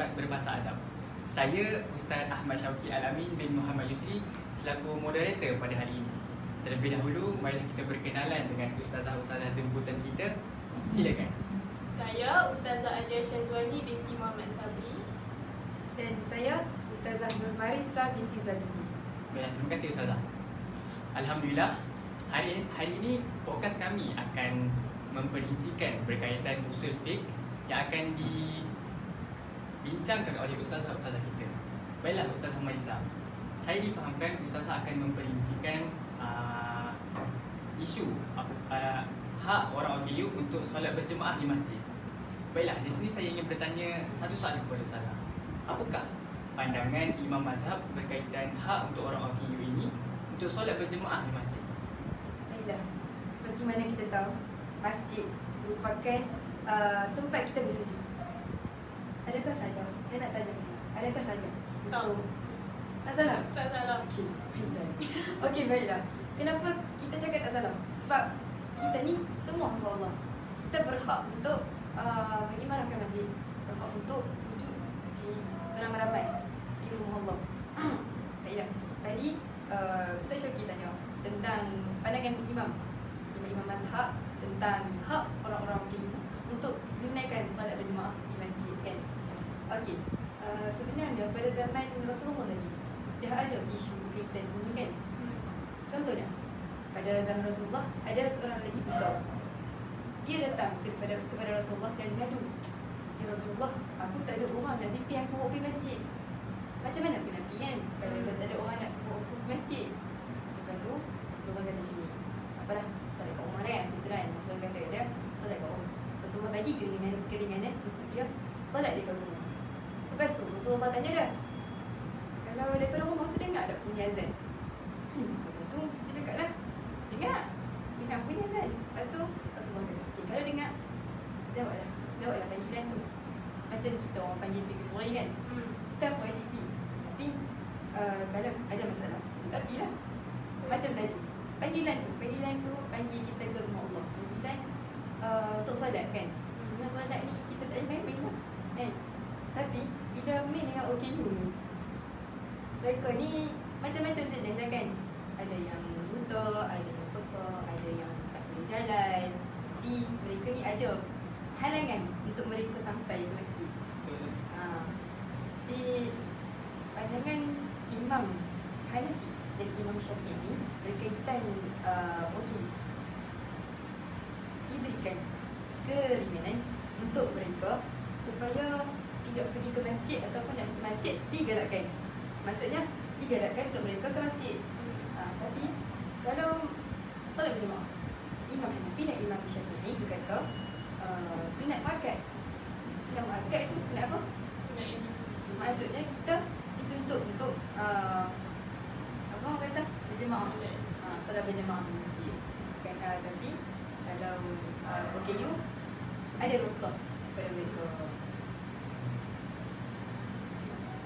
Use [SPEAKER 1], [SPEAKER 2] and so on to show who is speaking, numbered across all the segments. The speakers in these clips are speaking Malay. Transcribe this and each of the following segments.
[SPEAKER 1] Sahabat berbahasa Adab. Saya Ustaz Ahmad Syauki Alamin bin Muhammad Yusri Selaku moderator pada hari ini. Terlebih dahulu, marilah kita berkenalan dengan Ustazah-Ustazah jemputan kita. Silakan.
[SPEAKER 2] Saya Ustazah Alia Syazwani binti Muhammad Sabri.
[SPEAKER 3] Dan saya Ustazah Nur Marisa binti Zabidi.
[SPEAKER 1] Baiklah, terima kasih Ustazah. Alhamdulillah Hari hari ini podcast kami akan memperincikan berkaitan usul fiqh yang akan dibincangkan oleh ustazah-ustazah kita. Baiklah Ustazah Marisa. Saya difahamkan ustazah akan memperincikan uh, isu uh, hak orang OKU untuk solat berjemaah di masjid. Baiklah, di sini saya ingin bertanya satu soalan kepada ustazah. Apakah pandangan imam mazhab berkaitan hak untuk orang OKU ini untuk solat berjemaah di masjid?
[SPEAKER 3] Baiklah, seperti mana kita tahu Masjid merupakan uh, tempat kita bersujud Adakah salah? Saya nak tanya Adakah salah?
[SPEAKER 2] Tak.
[SPEAKER 3] Untuk- Tak salah?
[SPEAKER 2] Tak salah
[SPEAKER 3] Okey, baiklah. Okey, baiklah Kenapa kita cakap tak salah? Sebab kita ni semua hamba Allah Kita berhak untuk uh, mengimarahkan masjid Berhak untuk sujud di beramai-ramai Di rumah Allah Baiklah, tadi uh, Ustaz Syauki tanya tentang pandangan imam Imam-imam mazhab tentang hak orang-orang mungkin untuk menunaikan solat berjemaah Okey, uh, sebenarnya pada zaman Rasulullah lagi dah ada isu berkaitan ini kan Contohnya, pada zaman Rasulullah ada seorang lelaki buta. Dia datang kepada kepada Rasulullah dan ngadu. Ya Rasulullah, aku tak ada orang nak pimpin aku pergi masjid. Macam mana aku nak pergi kan? Kalau
[SPEAKER 2] Hmm.
[SPEAKER 3] tak ada orang nak bawa aku pergi masjid. Lepas tu, Rasulullah kata macam ni. Tak apalah, solat kat rumah kan? Macam tu kan? Rasulullah kata kat dia, solat kat rumah. Rasulullah bagi keringanan, keringanan untuk dia solat di rumah. Lepas tu, Rasulullah tanya dia, kalau daripada rumah tu dengar tak bunyi azan? Hmm, lepas tu dia cakap lah Dengar Dengar bunyi azan Lepas tu Rasulullah kata Okay kalau dengar Jawablah Jawablah panggilan tu. Macam kita orang panggil pergi Qurai kan?
[SPEAKER 2] Hmm.
[SPEAKER 3] Kita wajib pergi Tapi uh, Kalau ada masalah Tapi lah. Macam tadi Panggilan tu Panggilan tu Panggil kita ke rumah Allah. Panggilan uh, Untuk solat kan? Dengan solat ni Kita tak payah main-main lah Kan Tapi Bila main dengan OKU ni Mereka ni Macam-macam jenis lah kan Ada yang buta Ada yang pekak Ada yang tak boleh jalan Jadi mereka ni ada Halangan Untuk mereka sampai ke masjid
[SPEAKER 1] Betul.
[SPEAKER 3] Ha. Di pandangan Imam Hanafi dan Imam Syafi'i berkaitan uh, okey diberikan keringanan untuk mereka supaya tidak pergi ke masjid ataupun nak ke masjid digalakkan. Maksudnya digalakkan untuk mereka ke masjid. Ha, tapi kalau solat berjemaah Imam Hanafi dan Imam Syafi'i berkata uh, sunat muakkad. Sunat muakkad itu sunat apa?
[SPEAKER 2] Sunat ini
[SPEAKER 3] Maksudnya kita dituntut untuk uh, apa orang kata berjemaah. Uh, solat berjemaah di masjid. Kan, uh, tapi kalau uh, OKU ada rukhsah kepada mereka.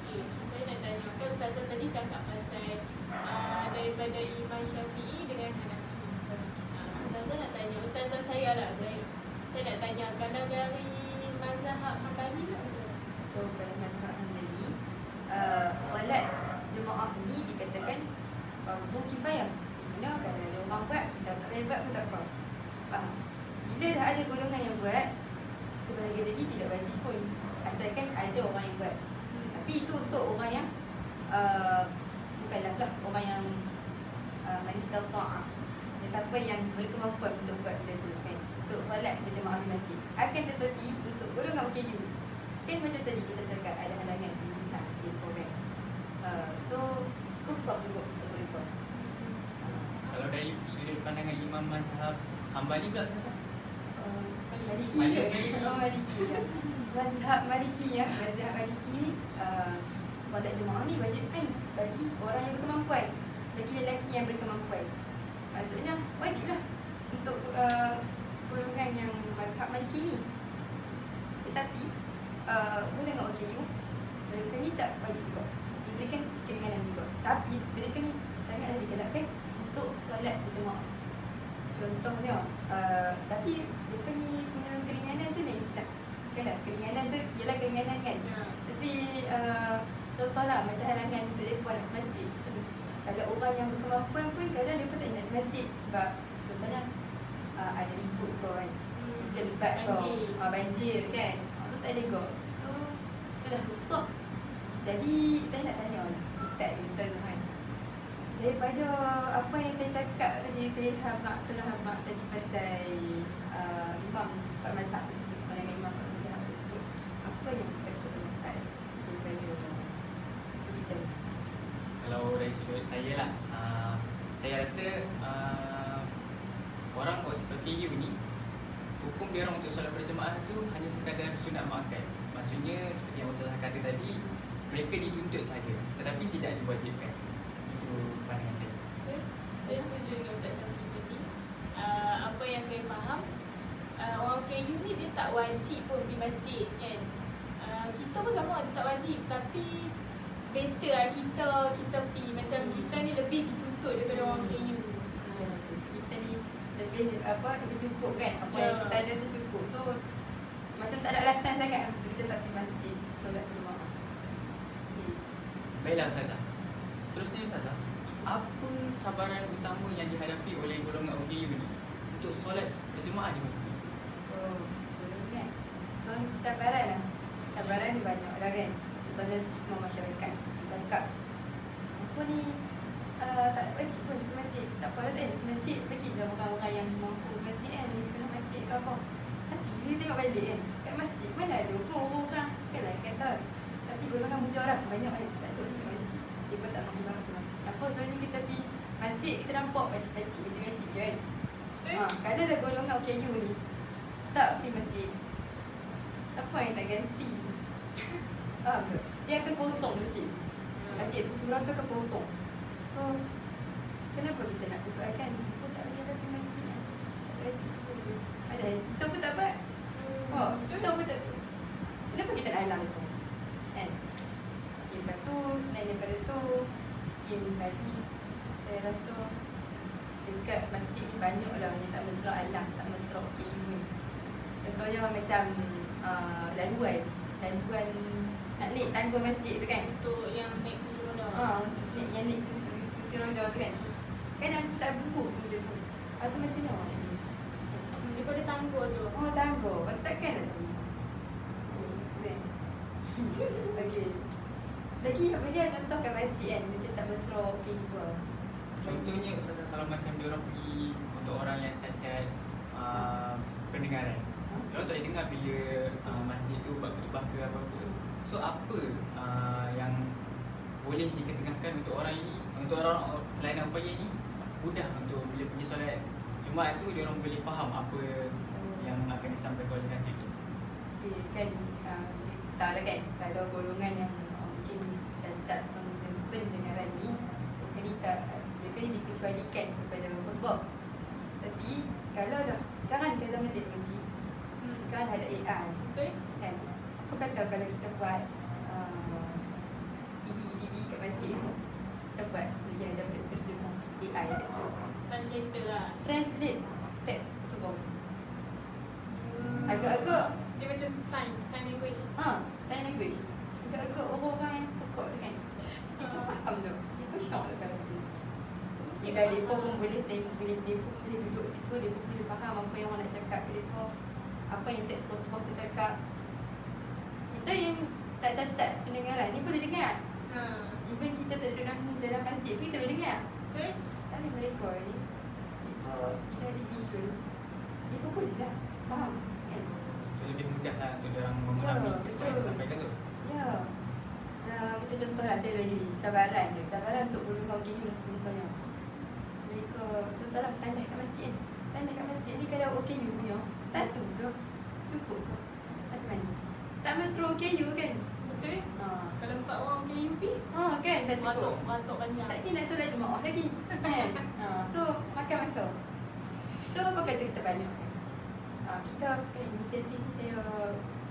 [SPEAKER 2] Okay, saya nak tanya kan Ustazah tadi cakap pasal uh, daripada Imam Syafi'i dengan Hanafi. Uh, Ustazah nak tanya, Ustazah saya lah saya. Saya nak tanya kalau dari mazhab tak macam mana?
[SPEAKER 3] So dalam mazhab Hanbali uh, solat jemaah ini dikatakan fardu kifayah. Mana kalau ada orang buat kita tak payah buat pun tak faham. Faham? Bila dah ada golongan yang buat sebahagian lagi tidak wajib pun asalkan ada orang yang buat. Tapi itu untuk orang yang uh, bukanlah lah orang yang uh, manis ta'ah. Siapa yang berkemampuan untuk buat benda tu kan Untuk solat berjemaah di masjid Akan tetapi untuk golongan OKU Kan macam tadi kita cakap ada halangan di tak mereka kan uh, So rukhsah juga untuk mereka
[SPEAKER 1] Kalau dari sudut pandangan imam mazhab Hambali pula Ustazah?
[SPEAKER 3] uh, Maliki.
[SPEAKER 1] Maliki.
[SPEAKER 3] Oh Maliki ya. Mazhab Maliki ya. Mazhab Maliki uh, Solat jemaah ni wajib kan Bagi orang yang berkemampuan. Bagi lelaki yang berkemampuan. Maksudnya wajib lah Untuk uh, golongan yang mazhab Maliki ni. Tetapi uh, Golongan OKU Mereka ni tak wajib juga. Diberikan keringanan juga. Tapi mereka ni sangatlah digalakkan Untuk solat berjemaah Eh, tapi kita ni punya keringanan tu naik sikit Kan? Keringanan tu ialah keringanan kan?
[SPEAKER 2] Yeah.
[SPEAKER 3] Tapi uh, contohlah macam halangan untuk dia nak masjid Macam ada orang yang berkemampuan pun kadang dia pun tak nak masjid Sebab contohnya uh, ada ribut kau kan? Hmm. Jelebat
[SPEAKER 2] kau?
[SPEAKER 3] Uh, banjir kan? Ah, tu tak boleh go So itulah rusak Jadi saya nak tanya orang. Ustaz Ustaz Nuhai Daripada apa yang saya cakap tadi, saya hamak, telah hamak tadi pasal uh, imam Pak Mazhab tersebut, pandangan imam Pak Mazhab tersebut. Apa yang Ustaz bisa dapat daripada pembicara?
[SPEAKER 1] Kalau dari sudut saya lah uh, Saya rasa uh, Orang OKU ni Hukum dia orang untuk solat berjemaah tu Hanya sekadar sunat makan Maksudnya seperti yang Ustazah kata tadi Mereka dituntut saja Tetapi tidak diwajibkan Itu pandangan saya
[SPEAKER 2] Okay. Saya setuju dengan Ustaz Syafiq tadi. Uh, apa yang saya faham, uh, orang KU ni dia tak wajib pun pergi masjid kan. Uh, kita pun sama dia tak wajib tapi better lah kita kita pergi macam kita ni lebih dituntut daripada orang KU.
[SPEAKER 3] Kita ni lebih apa lebih cukup kan apa yang
[SPEAKER 2] Ya.
[SPEAKER 3] kita ada tu cukup so macam tak ada alasan sangat untuk kita tak pergi masjid solat jemaah. Okay.
[SPEAKER 1] Baiklah Ustazah Seterusnya Ustazah Apa cabaran utama yang dihadapi oleh golongan OKU ni Untuk solat berjemaah di masjid
[SPEAKER 3] Oh, boleh kan? So, cabaran lah. Cabaran ni banyak lah kan. Contohnya stigma masyarakat. Dia cakap, apa ni, uh, tak wajib pun ke masjid. Tak apa lah kan, masjid bagi lah orang-orang yang mampu masjid kan. Dia kena masjid ke apa. Tapi dia tengok balik kan, kat masjid mana ada pun orang-orang. Kan lah kata. Tapi golongan muda lah, banyak kan. Tak tahu ni masjid. Dia pun tak mampu orang ke masjid. Apa sebenarnya kita pergi masjid, kita nampak pacik-pacik, pacik-pacik je kan. Ha, kalau ada golongan OKU ni tak pergi masjid. Siapa yang nak ganti? Faham? Dia akan kosong masjid. Masjid tu surau tu akan kosong. So, kenapa kita nak persoalkan? Kau tak payah pergi masjid kan? Tak pun. Ada kita pun tak buat. Oh, kita pun tak Kenapa kita nak halang tu? Kan? Okay, lepas tu, selain daripada tu, mungkin tadi saya rasa dekat masjid ni banyak lah yang tak mesra alam, tak mesra KU ni. Contohnya macam uh, laluan, laluan nak naik tangga masjid tu kan.
[SPEAKER 2] Untuk yang naik kursi roda.
[SPEAKER 3] Ha, untuk naik yang naik kursi, kursi roda tu kan. Kan aku tak bubuk benda tu. Lepas tu macam mana orang nak naik?
[SPEAKER 2] Daripada tangga tu.
[SPEAKER 3] Oh tangga, lepas tu takkan nak tu. Kan? Okay. Lagi bagi lah contoh kat masjid kan, macam tak mesra KU lah.
[SPEAKER 1] Contohnya Ustazah kalau macam dia orang pergi untuk orang yang cacat uh, pendengaran. Orang tak dengar bila uh, masjid tu buat khutbah ke apa-apa. So apa uh, yang boleh diketengahkan untuk orang ini, untuk orang kelainan upaya ini mudah untuk bila pergi solat Jumaat tu dia orang boleh faham apa yang akan disampaikan oleh khatib tu.
[SPEAKER 3] Okay, kan uh, cerita lah kan Kalau golongan yang uh, mungkin cacat pen- pendengaran ni Mereka ni tak Mereka ni dikecualikan kepada khutbah Tapi kalau dah Sekarang kan zaman teknologi. Sekarang dah ada AI
[SPEAKER 2] Betul?
[SPEAKER 3] kan Apa kata kalau kita buat uh, TV, TV kat masjid Kita buat Jadi ada terjemah AI kat situ
[SPEAKER 2] Translator lah.
[SPEAKER 3] Translate teks khutbah
[SPEAKER 2] Hmm.
[SPEAKER 3] Agak-agak
[SPEAKER 2] Dia macam sign, sign language.
[SPEAKER 3] Ha, sign language. Agak-agak orang-orang yang pekak tu kan. Kita faham tu. Kita syok tu kalau macam tu. Sehingga mereka pun boleh tengok, boleh, dia pun boleh duduk situ, dia pun boleh faham apa yang orang nak cakap mereka. Apa yang teks khutbah tu cakap. Kita yang tak cacat pendengaran ni pun boleh dengar.
[SPEAKER 2] Ha.
[SPEAKER 3] Even kita tak duduk dalam, dalam masjid pun kita boleh dengar.
[SPEAKER 2] Betul?
[SPEAKER 3] Tapi mereka ni, mereka tidak ada visual. Mereka boleh lah faham. Kan?
[SPEAKER 1] So lebih mudah lah untuk dia orang memahami
[SPEAKER 3] Ya,
[SPEAKER 1] apa yang
[SPEAKER 3] betul.
[SPEAKER 1] disampaikan tu.
[SPEAKER 3] Ya. Uh, macam contoh lah, saya lagi cabaran je. Cabaran untuk golongan gini lah contohnya. Mereka, contohlah tandas kat masjid. Tandas kat masjid ni kalau OKU punya, satu je. Cukup ke? Macam mana? Tak mesra OKU kan?
[SPEAKER 2] Betul?
[SPEAKER 3] Ha.
[SPEAKER 2] Kalau empat orang KUP,
[SPEAKER 3] Ha kan, tak cukup.
[SPEAKER 2] ratok, ratok banyak.
[SPEAKER 3] Lagi nak solat jemaah lagi. kan? Ha. So, makan masa. So, apa kata kita banyak? Ha, kita kan inisiatif ni saya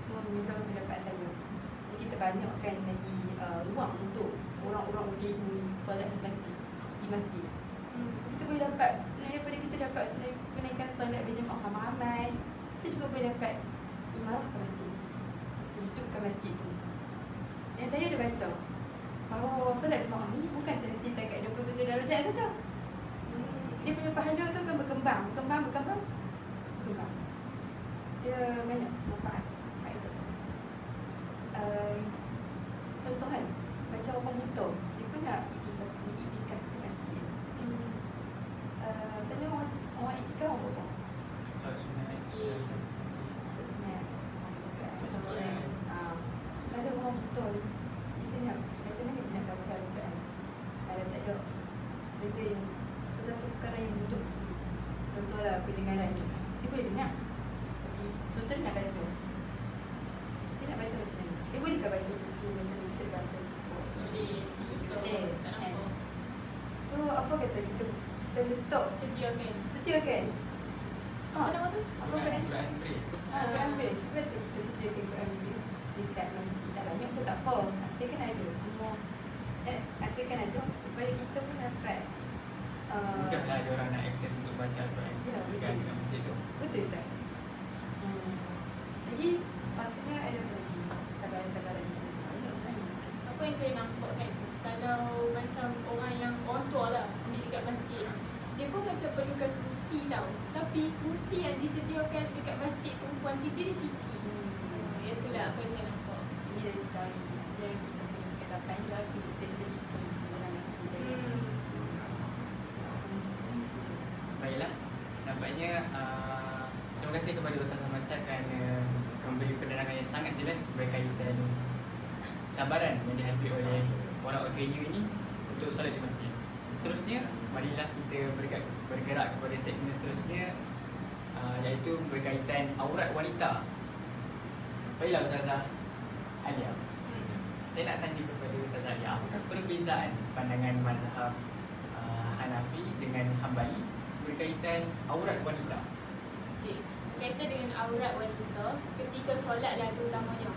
[SPEAKER 3] cuma menyuruh pendapat saya. Jadi kita banyakkan lagi uh, ruang untuk orang-orang ni solat di masjid. Di masjid.
[SPEAKER 2] Hmm.
[SPEAKER 3] Kita boleh dapat, selain daripada kita dapat selain tunaikan solat berjemaah ramai-ramai, kita juga boleh dapat imarah ke masjid. Hidup ke masjid tu. Dan saya ada baca bahawa solat jemaah ni bukan terhenti dekat 27 darjat saja. Dia punya pahala tu akan berkembang, berkembang, berkembang, berkembang. Dia banyak manfaat, faedah. Um, contoh kan, macam orang buta, 人が一部別に生きてるから自由にこ
[SPEAKER 2] う自
[SPEAKER 3] 由
[SPEAKER 2] に
[SPEAKER 3] し
[SPEAKER 2] て
[SPEAKER 3] いいよみたい
[SPEAKER 2] な
[SPEAKER 3] その
[SPEAKER 2] アパゲ
[SPEAKER 3] ット
[SPEAKER 1] きっ
[SPEAKER 3] ときっと見ると関学園関学園あ、なるほど。あ、僕ね。グランプリ。あ、
[SPEAKER 1] グランプリ。自分で
[SPEAKER 3] きっ
[SPEAKER 1] と関学園
[SPEAKER 3] グランプリみたいな話聞
[SPEAKER 2] いたら、ね、ちょっとこう、していけないという。Kerusi yang disediakan Dekat masjid perempuan kita dia sikit hmm. Itulah apa yang saya nampak
[SPEAKER 3] Ini dari dari maksudnya kita punya percakapan dari segi facility dalam masjid tadi.
[SPEAKER 2] hmm.
[SPEAKER 1] Baiklah. Nampaknya uh, terima kasih kepada Ustaz Ahmad Syah kerana memberi penerangan yang sangat jelas berkaitan cabaran yang dihadapi oleh orang OKU ini untuk solat di masjid. Seterusnya, marilah kita bergerak, bergerak kepada segmen seterusnya uh, iaitu berkaitan aurat wanita. Baiklah Ustazah Alia. Saya nak tanya kepada Ustazah Alia, apakah perbezaan pandangan mazhab uh, Hanafi dengan Hambali berkaitan aurat wanita?
[SPEAKER 2] Okay. Kaitan dengan aurat wanita Ketika solat lah terutamanya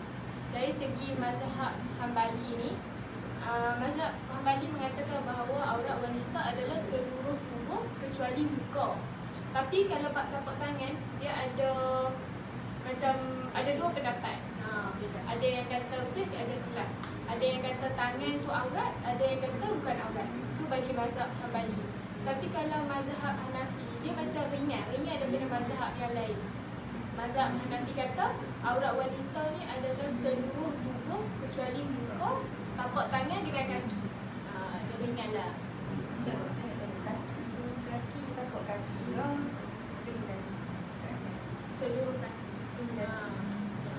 [SPEAKER 2] Dari segi mazhab Hambali ni uh, Mazhab Hambali mengatakan bahawa aurat wanita adalah seluruh tubuh kecuali muka Tapi kalau bab tapak tangan Dia ada macam ada dua pendapat. Ha, Ada yang kata betul, ada khilaf Ada yang kata tangan tu aurat, ada yang kata bukan aurat. Itu bagi mazhab Hambali. Tapi kalau mazhab Hanafi dia macam ringan, ringan daripada mazhab yang lain. Mazhab Hanafi kata aurat wanita ni adalah seluruh tubuh kecuali muka, tapak tangan dengan kaki. Ha, Dia ringan lah.
[SPEAKER 3] Ustaz, saya nak tanya kaki tu, kaki takut kaki ke? Sebenarnya kaki.
[SPEAKER 2] Seluruh kaki
[SPEAKER 3] Sebenarnya.
[SPEAKER 2] ha.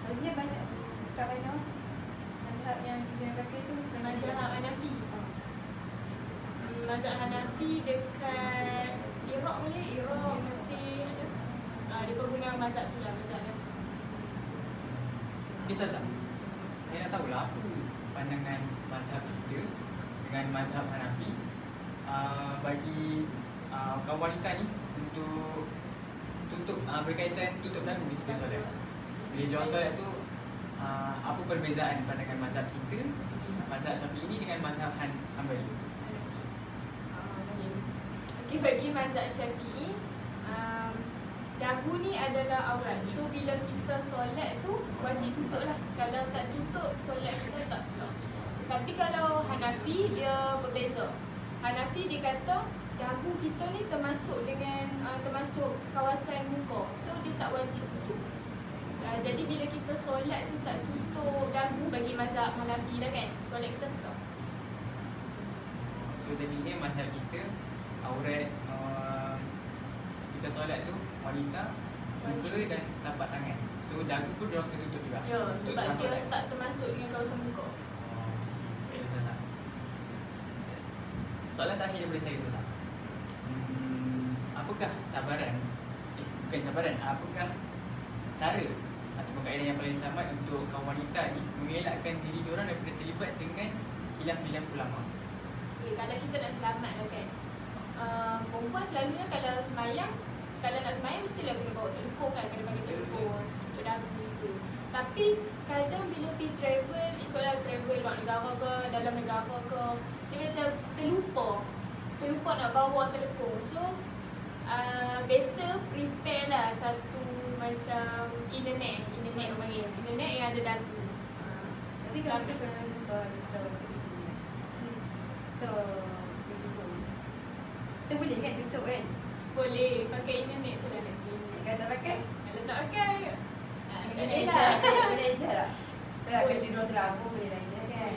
[SPEAKER 3] Selalunya banyak mana mazhab yang kita pakai tu
[SPEAKER 2] Mazhab Hanafi
[SPEAKER 3] Ah.
[SPEAKER 2] Mazhab Hanafi dekat Iraq boleh, Iraq, Mesir ada ha, Dia berguna mazhab tu lah, mazhab Hanafi
[SPEAKER 1] Okay Ustazah, saya nak tahulah apa pandangan mazhab kita dengan mazhab Hanafi uh, bagi uh, kaum wanita ni untuk tutup uh, berkaitan tutup dagu ketika solat. Bila dia solat tu uh, apa perbezaan pandangan mazhab kita mazhab Syafi'i ni dengan mazhab Han Hanbali?
[SPEAKER 2] Ah, okey. Okey, bagi mazhab Syafi'i um, Dagu ni adalah aurat. So bila kita solat tu Wajib tutup lah Kalau tak tutup Solat kita tak sah. Tapi kalau Hanafi Dia berbeza. Hanafi dia kata Dagu kita ni termasuk dengan uh, Termasuk kawasan muka. So dia tak wajib uh, Jadi bila kita solat tu tak tutup dagu Bagi mazhab Hanafi dah kan Solat kita sah
[SPEAKER 1] So tadinya mazhab kita aurat uh, kita solat tu wanita muka dan tapak tangan. So dagu pun dia kena tutup juga.
[SPEAKER 2] Ya, sebab dia
[SPEAKER 1] solat.
[SPEAKER 2] tak termasuk dengan kawasan muka.
[SPEAKER 1] Oh. Soalan terakhir daripada saya Ustazah. Hmm, apakah cabaran eh, bukan cabaran, apakah cara ataupun kaedah yang paling selamat untuk kaum wanita ni mengelakkan diri diorang daripada terlibat dengan hilaf-hilaf ulama?
[SPEAKER 2] Okay, kalau kita nak selamat lah kan. Uh, perempuan selalunya kalau semayang, kalau nak semayang mestilah kena bawa telekung kan, kena pakai telekung, tutup dagu gitu. Tapi kadang bila pergi travel, ikutlah travel luar negara ke, dalam negara ke, dia macam terlupa. Terlupa nak bawa telekung. So, uh, better prepare lah satu macam internet, internet orang panggil. Internet yang ada dagu.
[SPEAKER 3] Tapi saya rasa kena kita pergi pun kita boleh kan tutup kan?
[SPEAKER 2] Boleh pakai internet tu lah.
[SPEAKER 3] kalau tak pakai?
[SPEAKER 2] Kalau tak pakai, ah, tak
[SPEAKER 3] boleh
[SPEAKER 2] boleh
[SPEAKER 3] ejar
[SPEAKER 2] lah.
[SPEAKER 3] boleh ejar tak? Kalau tidur terabur boleh lah ejar kan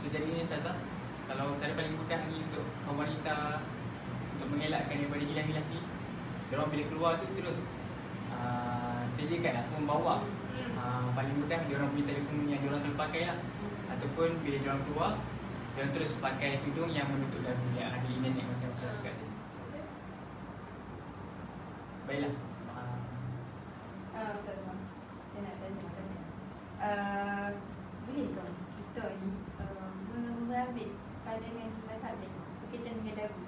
[SPEAKER 1] So jadi ni Ustazah Kalau cara paling mudah ni untuk kaum wanita Untuk mengelakkan daripada hilang-hilang ni Diorang bila keluar tu terus uh, Sediakan lah, membawa
[SPEAKER 2] Hmm.
[SPEAKER 1] uh, Paling mudah diorang punya telefon yang diorang selalu pakai lah. Ataupun bila diorang keluar Diorang terus pakai tudung yang menutup dagu Yang ada internet macam cakap tadi. Baiklah uh,
[SPEAKER 3] Ah, Ustaz Sam. Saya nak tanya tanya. Uh, boleh ke kita ni uh, mengambil pandangan mazhab ni berkaitan dengan dagu?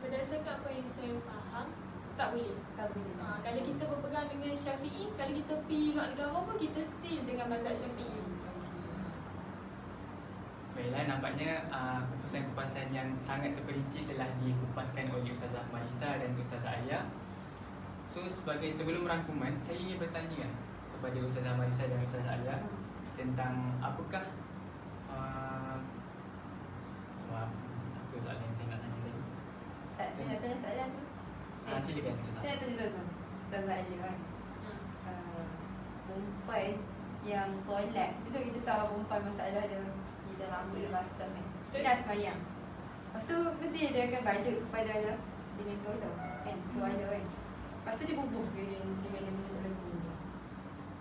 [SPEAKER 2] Berdasarkan apa yang saya faham, tak boleh.
[SPEAKER 3] Tak boleh.
[SPEAKER 2] Ha, kalau kita berpegang dengan Syafi'i, kalau kita pergi luar negara pun kita still dengan mazhab Syafi'i.
[SPEAKER 1] Baiklah, nampaknya uh, kupasan-kupasan yang sangat terperinci telah dikupaskan oleh Ustazah Marisa dan Ustazah Alia. So, sebagai sebelum rangkuman, saya ingin bertanya kepada Ustazah Marisa dan Ustazah Alia tentang apakah uh, sebab apa soalan yang saya nak tanya tadi?
[SPEAKER 3] Tak, saya nak tanya soalan tu.
[SPEAKER 1] Uh, silakan Ustazah.
[SPEAKER 3] Saya nak tanya Ustaz Sam. Ustaz Ali kan.
[SPEAKER 2] Ha.
[SPEAKER 3] Uh, perempuan yang solat. Itu kita tahu perempuan masalah dia Bila rambut dia basah kan Dia dah semayang? Lepas tu mesti dia akan balik kepada dia Dengan tolong kan? Tuala kan? Lepas tu dia bubuh dengan, dengan dia lagu tu.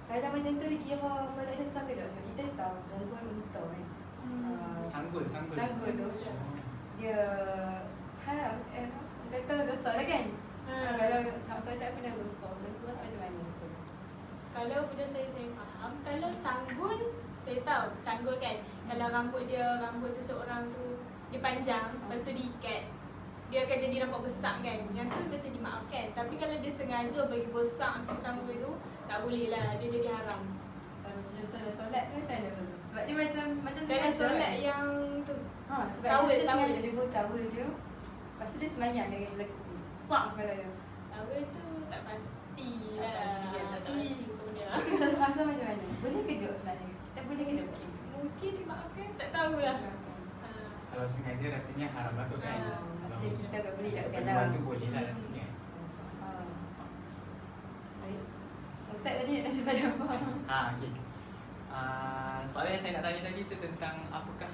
[SPEAKER 3] Kalau macam tu dia kira solat dia ke tak? Sebab kita tahu perempuan wanita kan? Uh,
[SPEAKER 1] Sanggul, sanggul.
[SPEAKER 3] Sanggul tu.
[SPEAKER 1] Oh.
[SPEAKER 3] Dia haram eh, Kata dosa lah kan?
[SPEAKER 2] Ha.
[SPEAKER 3] ha. Kalau nak solat pun dah dosa. Belum solat macam mana tu
[SPEAKER 2] Kalau benda saya saya faham, kalau sanggul saya tahu sanggul kan. Kalau rambut dia rambut seseorang tu dia panjang, lepas tu diikat dia akan jadi nampak besar kan. Yang tu macam dimaafkan. Tapi kalau dia sengaja bagi besar tu sanggul tu, tak boleh lah. Dia jadi haram.
[SPEAKER 3] Kalau macam contoh dah solat tu macam mana tu? Sebab dia macam macam
[SPEAKER 2] Kalau solat
[SPEAKER 3] kan?
[SPEAKER 2] yang tu.
[SPEAKER 3] Ha, sebab
[SPEAKER 2] Tawul,
[SPEAKER 3] dia macam sengaja dia buat tawul dia. Lepas tu dia semayang dengan leku. Sak kepala dia.
[SPEAKER 2] Tawel tu tak pasti
[SPEAKER 3] Tak
[SPEAKER 2] lah.
[SPEAKER 3] pasti,
[SPEAKER 2] Tak
[SPEAKER 3] tapi-
[SPEAKER 2] pasti.
[SPEAKER 3] Tapi satu masa macam mana? Boleh ke duduk sebenarnya? Kita boleh ke duduk macam tu?
[SPEAKER 2] Mungkin dimaafkan, tak tahulah. Ha.
[SPEAKER 1] Kalau sengaja rasanya haram lah tu kan.
[SPEAKER 2] Ah,
[SPEAKER 3] maksudnya kita tak boleh tak
[SPEAKER 1] perempuan
[SPEAKER 3] kalau.
[SPEAKER 1] tu boleh lah rasanya.
[SPEAKER 3] Ha. Baik. Ustaz tadi nak tanya saya apa?
[SPEAKER 1] Ha, okey. Uh, soalan yang saya nak tanya tadi tu tentang apakah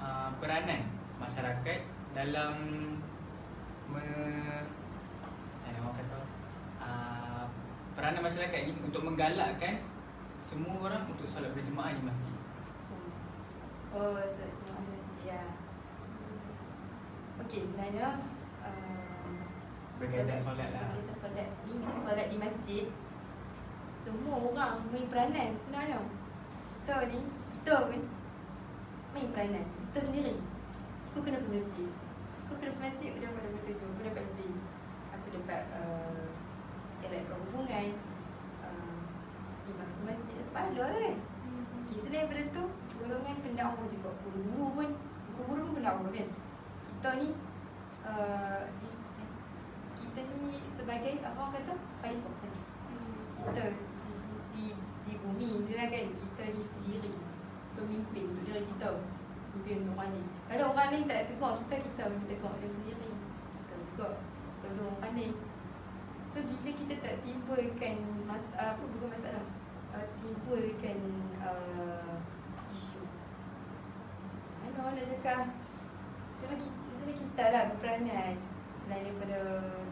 [SPEAKER 1] uh, peranan masyarakat dalam me, peranan masyarakat ni untuk menggalakkan semua orang untuk solat berjemaah di masjid.
[SPEAKER 3] Oh, Ustaz cuma ada masjid ya. Okey, sebenarnya um,
[SPEAKER 1] Berkaitan solat lah.
[SPEAKER 3] Kita solat ni, solat di masjid Semua orang main peranan sebenarnya. Kita ni, kita pun main peranan. Kita sendiri. Aku kena pergi masjid. Aku kena pergi masjid, aku dapat dapat tujuh Aku dapat lebih Aku dapat uh, Eratkan hubungan uh, Imam ke masjid, pahala kan Okay, selain daripada tu Golongan pendakwah juga Guru-guru pun Guru-guru pun pendakwah kan Kita ni uh, di, di, Kita ni sebagai Apa orang kata? Khalifah kan Kita di, di, di bumi ni lah kan Kita ni sendiri Pemimpin untuk diri kita Pemimpin untuk orang lain Kalau orang lain tak tegur kita Kita pun tegur kita sendiri Kita juga Tolong orang lain So bila kita tak timbulkan mas, apa bukan masalah. Uh, timbulkan uh, isu. Macam mana nak cakap. Macam mana kita, macam mana kita lah berperanan. Selain daripada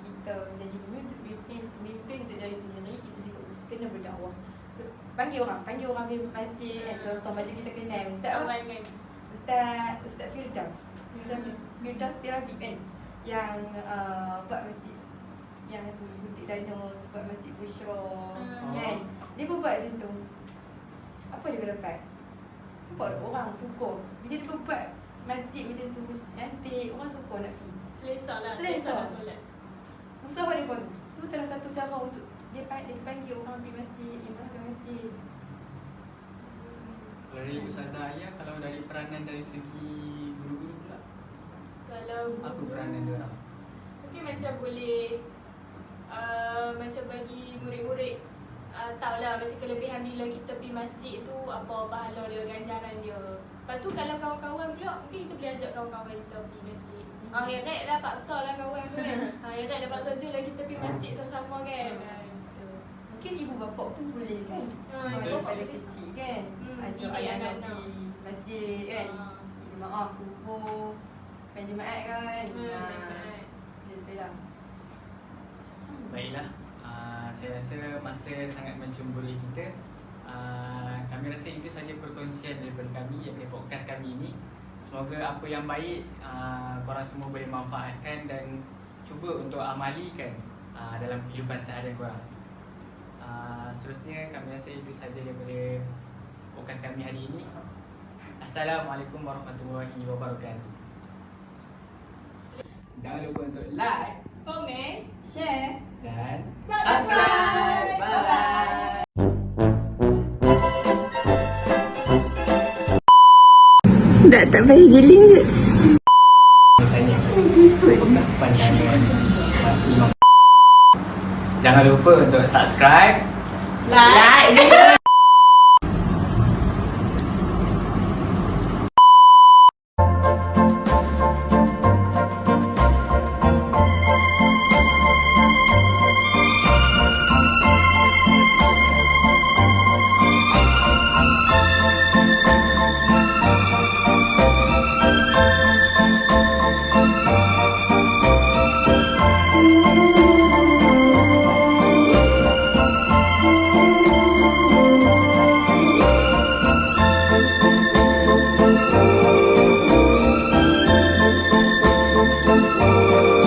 [SPEAKER 3] kita menjadi pemimpin pemimpin, untuk diri sendiri kita juga kena berdakwah. So, panggil orang panggil orang pergi masjid kan. Contoh macam kita kenal ustaz apa. Ustaz Ustaz Firdaus. Firdaus Firdaus Pirabit kan yang uh, buat masjid yang tu butik dana buat masjid Bushra
[SPEAKER 2] Hmm.
[SPEAKER 3] kan dia pun buat macam tu apa dia dapat nampak orang suka bila dia pun buat masjid macam tu cantik orang suka nak pergi
[SPEAKER 2] Selesa lah.
[SPEAKER 3] Selesa.
[SPEAKER 2] Selesa nak solat.
[SPEAKER 3] usaha dia pun tu salah satu cara untuk dia, pa- dia panggil orang pergi masjid imam ke masjid
[SPEAKER 1] Kalau dari Ustazah Ayah, kalau dari peranan dari segi guru-guru pula,
[SPEAKER 2] Kalau
[SPEAKER 1] apa peranan dia orang?
[SPEAKER 2] Mungkin macam boleh uh, Macam bagi murid-murid uh, tahulah macam kelebihan bila kita pergi masjid tu apa pahala dia, ganjaran dia. Lepas tu kalau kawan-kawan pula mungkin kita boleh ajak kawan-kawan kita pergi masjid. Akhirat dah paksa lah kawan tu kan. Akhirat dah paksa je lah kita pergi masjid sama-sama kan. Ah, gitu.
[SPEAKER 3] Mungkin ibu bapa pun boleh kan
[SPEAKER 2] Ha, ibu bapa boleh.
[SPEAKER 3] kecil kan
[SPEAKER 2] Hmm,
[SPEAKER 3] Ajak
[SPEAKER 2] anak-anak.
[SPEAKER 3] nak pergi masjid kan
[SPEAKER 2] Ha.
[SPEAKER 3] Pergi jemaah, serumpun Main jemaat kan
[SPEAKER 2] Hmm,
[SPEAKER 3] Ha,
[SPEAKER 2] jemaat.
[SPEAKER 3] Macam tu lah
[SPEAKER 1] Baiklah, uh, saya rasa masa sangat mencemburui kita uh, Kami rasa itu saja perkongsian daripada kami daripada podcast kami ini. Semoga apa yang baik uh, korang semua boleh manfaatkan dan cuba untuk amalikan uh, dalam kehidupan seharian korang. Uh, Seterusnya kami rasa itu saja daripada podcast kami hari ini. Assalamualaikum warahmatullahi wabarakatuh. Jangan lupa untuk like
[SPEAKER 2] Komen.
[SPEAKER 3] Share
[SPEAKER 1] dan
[SPEAKER 2] Subscribe.
[SPEAKER 1] Bye-bye.
[SPEAKER 4] Tak tak payah jeling ke?
[SPEAKER 1] Tanya pandangan Imam Jangan lupa untuk subscribe
[SPEAKER 2] Like.